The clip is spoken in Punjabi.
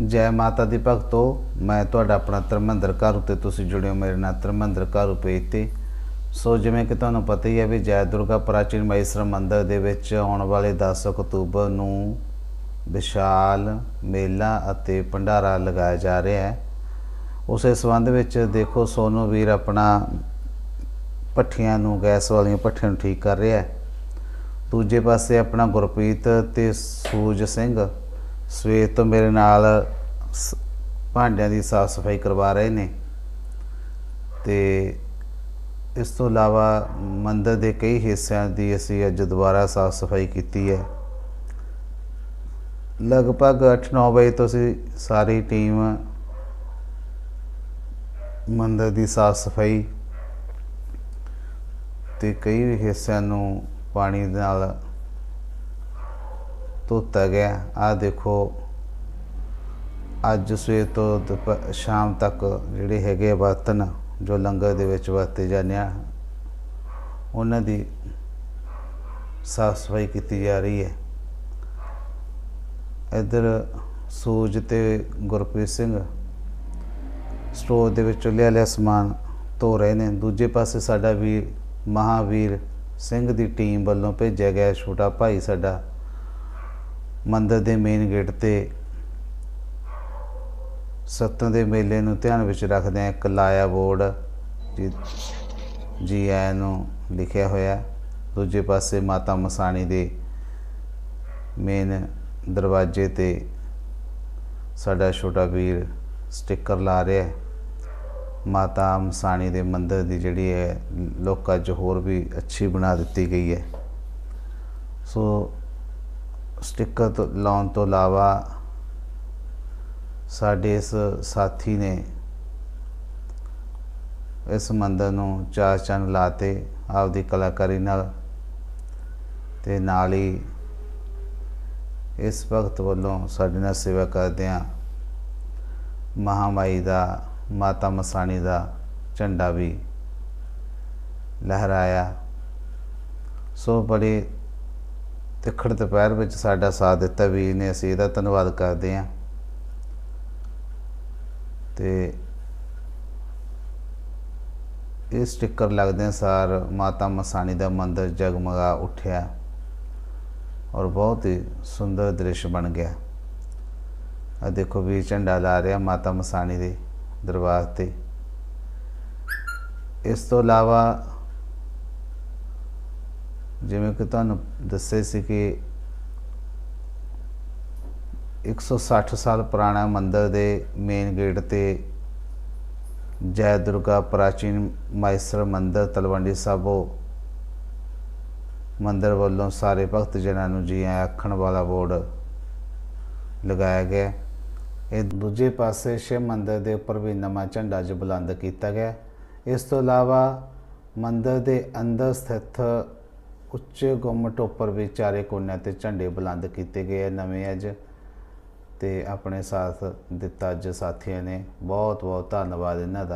ਜੈ ਮਾਤਾ ਦੀ ਭਗਤੋ, ਮੈਂ ਤੁਹਾਡਾ ਆਪਣਾ ਧਰਮਿੰਦਰ ਘਰ ਉਤੇ ਤੁਸੀਂ ਜੁੜੇ ਹੋ ਮੇਰੇ ਨਾਲ ਧਰਮਿੰਦਰ ਘਰ ਪੇਜ ਤੇ। ਸੋ ਜਿਵੇਂ ਕਿ ਤੁਹਾਨੂੰ ਪਤਾ ਹੀ ਹੈ ਵੀ ਜੈ ਦੁਰਗਾ ਪ੍ਰਾਚੀਨ ਮਈਸਰ ਮੰਦਰ ਦੇ ਵਿੱਚ ਆਉਣ ਵਾਲੇ 10 ਅਕਤੂਬਰ ਨੂੰ ਵਿਸ਼ਾਲ ਮੇਲਾ ਅਤੇ ਭੰਡਾਰਾ ਲਗਾਇਆ ਜਾ ਰਿਹਾ ਹੈ। ਉਸੇ ਸੰਬੰਧ ਵਿੱਚ ਦੇਖੋ ਸੋਨੂ ਵੀਰ ਆਪਣਾ ਪੱਠੀਆਂ ਨੂੰ, ਗੈਸ ਵਾਲੀਆਂ ਪੱਠੀਆਂ ਨੂੰ ਠੀਕ ਕਰ ਰਿਹਾ ਹੈ। ਦੂਜੇ ਪਾਸੇ ਆਪਣਾ ਗੁਰਪ੍ਰੀਤ ਤੇ ਸੂਰਜ ਸਿੰਘ ਸਵੇਰ ਤੋਂ ਮੇਰੇ ਨਾਲ ਸ- ਭਾਂਡਿਆਂ ਦੀ ਸਾਫ਼ ਸਫ਼ਾਈ ਕਰਵਾ ਰਹੇ ਨੇ ਤੇ ਇਸ ਤੋਂ ਇਲਾਵਾ ਮੰਦਰ ਦੇ ਕਈ ਹਿੱਸਿਆਂ ਦੀ ਅਸੀਂ ਅੱਜ ਦੁਬਾਰਾ ਸਾਫ਼ ਸਫ਼ਾਈ ਕੀਤੀ ਹੈ। ਲਗਭਗ 8-9 ਵਜੇ ਤੋਂ ਅਸੀਂ ਸਾਰੀ ਟੀਮ ਮੰਦਰ ਦੀ ਸਾਫ਼ ਸਫ਼ਾਈ ਤੇ ਕਈ ਹਿੱਸਿਆਂ ਨੂੰ ਪਾਣੀ ਨਾਲ ਧੋਤਾ ਗਿਆ। ਆ ਦੇਖੋ, ਅੱਜ ਸਵੇਰ ਤੋਂ ਦੁਪ- ਸ਼ਾਮ ਤੱਕ ਜਿਹੜੇ ਹੈਗੇ ਆ ਬਰਤਨ, ਜੋ ਲੰਗਰ ਦੇ ਵਿੱਚ ਵਰਤੇ ਜਾਂਦੇ ਆ, ਉਹਨਾਂ ਦੀ ਸਾਫ਼ ਸਫ਼ਾਈ ਕੀਤੀ ਜਾ ਰਹੀ ਹੈ। ਇੱਧਰ ਸੂਰਜ ਤੇ ਗੁਰਪ੍ਰੀਤ ਸਿੰਘ ਸਟੋਰ ਦੇ ਵਿੱਚੋਂ ਲਿਆ ਲਿਆ ਸਮਾਨ ਧੋ ਰਹੇ ਨੇ। ਦੂਜੇ ਪਾਸੇ ਸਾਡਾ ਵੀਰ, ਮਹਾਵੀਰ ਸਿੰਘ ਦੀ ਟੀਮ ਵੱਲੋਂ ਭੇਜਿਆ ਗਿਆ ਛੋਟਾ ਭਾਈ ਸਾਡਾ। ਮੰਦਰ ਦੇ ਮੇਨ ਗੇਟ ਤੇ ਸੱਤਾਂ ਦੇ ਮੇਲੇ ਨੂੰ ਧਿਆਨ ਵਿੱਚ ਰੱਖਦੇ ਆ ਇੱਕ ਲਾਇਆ ਬੋਰਡ ਜੀ ਜੀ ਆਇਆਂ ਨੂੰ ਲਿਖਿਆ ਹੋਇਆ ਦੂਜੇ ਪਾਸੇ ਮਾਤਾ ਮਸਾਣੀ ਦੇ ਮੇਨ ਦਰਵਾਜ਼ੇ ਤੇ ਸਾਡਾ ਛੋਟਾ ਵੀਰ ਸਟicker ਲਾ ਰਿਹਾ ਮਾਤਾ ਮਸਾਣੀ ਦੇ ਮੰਦਿਰ ਦੀ ਜਿਹੜੀ ਹੈ, ਲੋਕਾਂ 'ਚ ਹੋਰ ਵੀ ਅੱਛੀ ਬਣਾ ਦਿੱਤੀ ਗਈ ਹੈ। ਸੋ ਸਟicker ਤੋਂ ਲਾਉਣ ਤੋਂ ਇਲਾਵਾ ਸਾਡੇ ਇਸ ਸਾਥੀ ਨੇ ਇਸ ਮੰਦਰ ਨੂੰ ਚਾਰ ਚੰਨ ਲਾਤੇ ਆਪਦੀ ਕਲਾਕਾਰੀ ਨਾਲ ਤੇ ਨਾਲ ਹੀ ਇਸ ਭਗਤ ਵੱਲੋਂ ਸਾਡੇ ਨਾਲ ਸੇਵਾ ਕਰਦੇ ਆ ਮਹਾਮਾਈ ਦਾ, ਮਾਤਾ ਮਸਾਣੀ ਦਾ ਝੰਡਾ ਵੀ ਲਹਿਰਾਇਆ। ਸੋ ਬੜੇ ਤਿੱਖੜ ਦੁਪਹਿਰ ਵਿੱਚ ਸਾਡਾ ਸਾਥ ਦਿੱਤਾ ਵੀਰ ਨੇ ਅਸੀਂ ਇਹਦਾ ਧੰਨਵਾਦ ਕਰਦੇ ਹਾਂ। ਤੇ ਇਹ ਸਟicker ਲੱਗਦੇ ਸਾਰ ਮਾਤਾ ਮਸਾਣੀ ਦਾ ਮੰਦਿਰ ਜਗਮਗਾ ਉੱਠਿਆ ਔਰ ਬਹੁਤ ਹੀ ਸੁੰਦਰ ਦ੍ਰਿਸ਼ ਬਣ ਗਿਆ। ਆ ਦੇਖੋ ਵੀਰ ਝੰਡਾ ਲਾ ਰਿਹਾ ਮਾਤਾ ਮਸਾਣੀ ਦੇ ਦਰਬਾਰ ਤੇ। ਇਸ ਤੋਂ ਇਲਾਵਾ ਜਿਵੇਂ ਕਿ ਤੁਹਾਨੂੰ ਦੱਸੇ ਸੀ ਕਿ 160 ਸਾਲ ਪੁਰਾਣਾ ਮੰਦਰ ਦੇ ਮੇਨ ਗੇਟ ਤੇ ਜੈ ਦੁਰਗਾ ਪ੍ਰਾਚੀਨ ਮਾਇਸਰ ਮੰਦਰ ਤਲਵੰਡੀ ਸਾਬੋ ਮੰਦਰ ਵੱਲੋਂ ਸਾਰੇ ਭਗਤ ਜਨਾਂ ਨੂੰ ਜੀ ਆਇਆਂ ਆਖਣ ਵਾਲਾ ਬੋਰਡ ਲਗਾਇਆ ਗਿਆ। ਇਹ ਦੂਜੇ ਪਾਸੇ ਸ਼ਿਵ ਮੰਦਰ ਦੇ ਉੱਪਰ ਵੀ ਨਵਾਂ ਝੰਡਾ ਜ ਬੁਲੰਦ ਕੀਤਾ ਗਿਆ। ਇਸ ਤੋਂ ਇਲਾਵਾ ਮੰਦਰ ਦੇ ਅੰਦਰ ਸਥਿਤ ਉੱਚੇ ਗੁੰਮਟ ਉੱਪਰ ਵੀ ਚਾਰੇ ਕੋਨਿਆਂ ਤੇ ਝੰਡੇ ਬੁਲੰਦ ਕੀਤੇ ਗਏ ਆ ਨਵੇਂ ਅੱਜ। ਤੇ ਆਪਣੇ ਸਾਥ ਦਿੱਤਾ ਅੱਜ ਸਾਥੀਆਂ ਨੇ। ਬਹੁਤ ਬਹੁਤ ਧੰਨਵਾਦ ਇਹਨਾਂ ਦਾ।